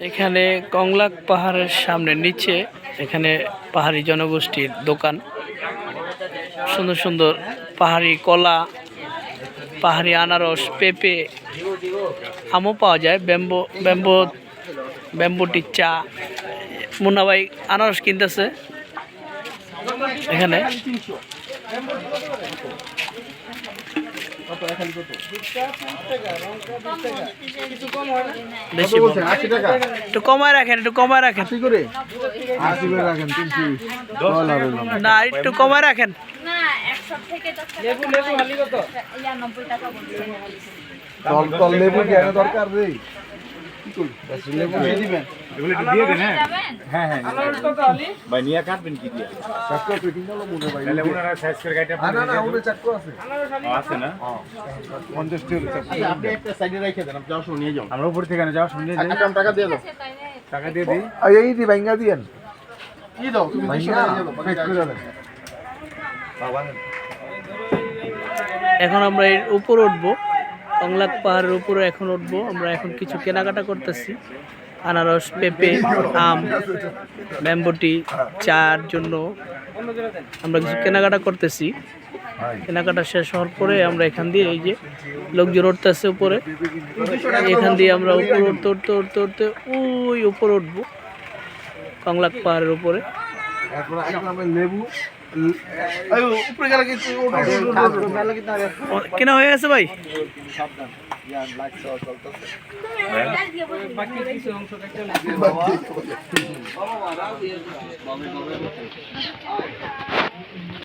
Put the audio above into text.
এখানে কংলাক পাহাড়ের সামনে নিচে এখানে পাহাড়ি জনগোষ্ঠীর দোকান। সুন্দর সুন্দর পাহাড়ি কলা, পাহাড়ি আনারস, পেঁপে, আমও পাওয়া যায়, ব্যাম্বো ব্যাম্বো, ব্যাম্বুটির চা। মুন্নাভাই আনারস কিনতেছে এখানে। বেশি আশি টাকা? একটু কমায় রাখেন একটু কমায় রাখেন। আশি করে? আশি করে রাখেন তিনশো না একটু কমায় রাখেন। নব্বই টাকা তল তল দরকার রে? আমরা উপর থেকে না যাওয়া শুনে যাই। টাকা দিয়ে দাও। টাকা দিয়ে দিই। এই দি ভাঙ্গা দিয়েন। কি দাও? তুমি এখন আমরা এর উপর উঠবো। কংলাক পাহাড়ের উপরে এখন উঠবো। আমরা এখন কিছু কেনাকাটা করতেছি। আনারস, পেঁপে, আম ব্যাম্বুটি চার জন্য আমরা কিছু কেনাকাটা করতেছি। কেনাকাটা শেষ হওয়ার পরে আমরা এখান দিয়ে এই যে লোকজন উঠতেছে উপরে। এখান দিয়ে আমরা উপরে উঠতে উঠতে উঠতে উঠতে ওই উপরে উঠবো। কংলাক পাহাড়ের উপরে। কেনা হয়ে গেছে ভাই? ইয়ার